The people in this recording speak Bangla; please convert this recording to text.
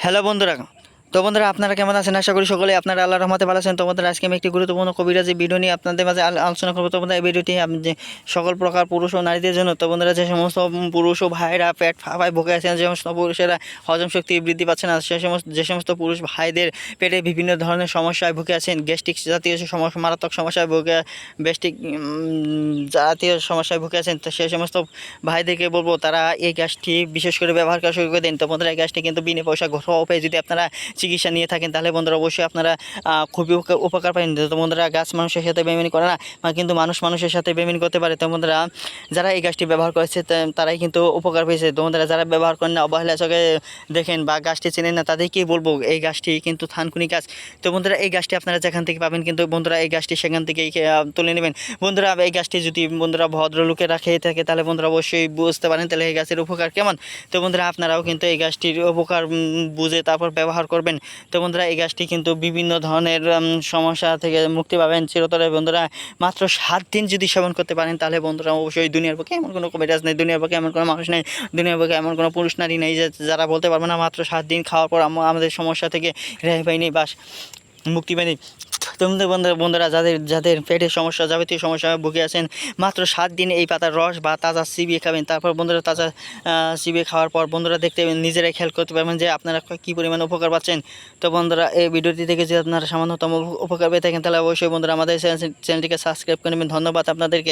হ্যালো বন্ধুরা তো বন্ধুরা, আপনারা কেমন আছেন? আশা করি সকলে আপনারা আল্লাহ রহমতে ভালো আছেন। তো বন্ধুরা, আজকে আমি একটি গুরুত্বপূর্ণ কবিরাজি ভিডিও নিয়ে আপনাদের মাঝে আলোচনা করব। তো বন্ধুরা, এই ভিডিওটি সকল প্রকার পুরুষ ও নারীদের জন্য, তো বন্ধুরা, যে সমস্ত পুরুষ ও ভাইরা পেট ফাঁপায় ভোগে আছেন, যে সমস্ত পুরুষেরা হজম শক্তি বৃদ্ধি পাচ্ছে না, সে সমস্ত যে সমস্ত পুরুষ ভাইদের পেটে বিভিন্ন ধরনের সমস্যায় ভুগে আছেন গ্যাস্ট্রিক জাতীয় সমস্যা, মারাত্মক সমস্যায় ভুগে গ্যাস্ট্রিক জাতীয় সমস্যায় ভুগে আছেন, তো সে সমস্ত ভাইদেরকে বলব, তারা এই গ্যাসটি বিশেষ করে ব্যবহার করা শুরু করে দিন। তো বন্ধুরা, এই গ্যাসটি কিন্তু বিনা পয়সা ঘরোয়া উপায়ে যদি আপনারা চিকিৎসা নিয়ে থাকেন, তাহলে বন্ধুরা অবশ্যই আপনারা খুবই উপকার- পাবেন। তো বন্ধুরা গাছ মানুষের সাথে বেমিনি করে না কিন্তু মানুষ মানুষের সাথে বেমিনি করতে পারে। তো বন্ধুরা, যারা এই গাছটি ব্যবহার করেছে তারাই কিন্তু উপকার পেয়েছে। তো বন্ধুরা, যারা ব্যবহার করেন না, অবহেলা চোখে দেখেন বা গাছটি চেনেন না, তাদেরকেই বলব, এই গাছটি কিন্তু থানকুনি গাছ। তো বন্ধুরা, এই গাছটি আপনারা যেখান থেকে পাবেন, কিন্তু বন্ধুরা, এই গাছটি সেখান থেকেই তুলে নেবেন। বন্ধুরা, এই গাছটি যদি বন্ধুরা ভদ্রলোকেরা খেয়ে থাকে, তাহলে বন্ধুরা অবশ্যই বুঝতে পারেন, তাহলে এই গাছের উপকার কেমন। তো বন্ধুরা, আপনারাও কিন্তু এই গাছটির উপকার বুঝে তারপর ব্যবহার করবেন। তো বন্ধুরা, এই গাছটি কিন্তু বিভিন্ন ধরনের সমস্যা থেকে মুক্তি পাবেন চিরতরে। বন্ধুরা, মাত্র সাত দিন যদি সেবন করতে পারেন, তাহলে বন্ধুরা অবশ্যই দুনিয়ার পক্ষে এমন কোনো কবিরাজ নেই, দুনিয়ার পক্ষে এমন কোনো মানুষ নেই, দুনিয়ার পক্ষে এমন কোনো পুরুষ নারী নেই যারা বলতে পারবে না, মাত্র সাত দিন খাওয়ার পর আমাদের সমস্যা থেকে রেহাই পাইনি বা মুক্তি পাইনি তোমাদের বন্ধুরা বন্ধুরা, যাদের যাদের পেটের সমস্যা, যাবতীয় সমস্যা ভুগে আছেন, মাত্র সাত দিন এই পাতার রস বা তাজা চিবিয়ে খাবেন। তারপর বন্ধুরা, তাজা চিবিয়ে খাওয়ার পর বন্ধুরা দেখতে নিজেরাই খেয়াল করতে পারবেন যে আপনারা কী পরিমাণ উপকার পাচ্ছেন। তো বন্ধুরা, এই ভিডিওটি থেকে যদি আপনারা সামান্যতম উপকার পেয়ে থাকেন, তাহলে অবশ্যই বন্ধুরা আমাদের চ্যানেলটিকে সাবস্ক্রাইব করে নেবেন। ধন্যবাদ আপনাদেরকে।